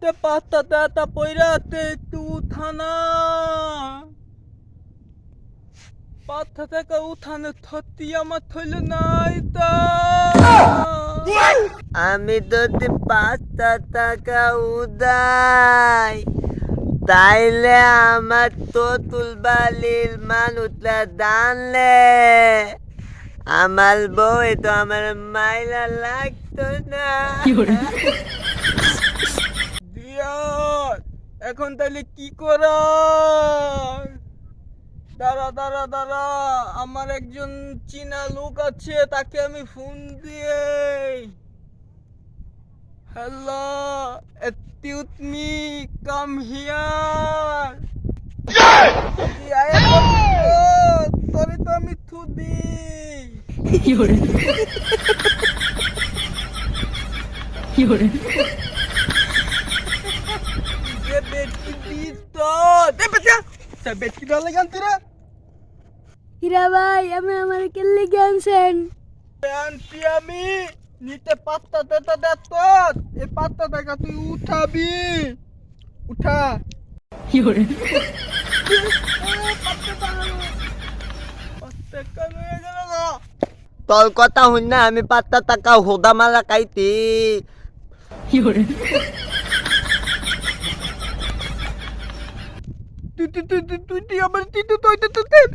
তে পাতা তাতা পইরাতে একটু উঠানা। পাতা থেকে উঠানে থতি আমার থইলে নাই তা। আমি যদি পাঁচটা টাকা উদাই তাইলে আমার তো তুলবালির মান দানলে। আমার বউ তো আমার মাইলা লাগতো না। এখন তাহলে কি করা? দাঁড়া দাঁড়া দাঁড়া। আমার একজন চীনা লোক আছে, তাকে আমি ফোন দিয়ে। Hello excuse me come here তোরে তো আমি থুদি যে দিত দে হীরা ভাই আমি আমার নিতে পাত্তা দেতা দে তো এই পাত্তা দেখা তুই উঠাবি। উঠা। পাত্তা কান গেল না তোর কথা শুন না আমি পাঁচটা টাকা হোদা মালা তুই তুই তুই তুই তুই তুই আমার তুই তুই তুই তুই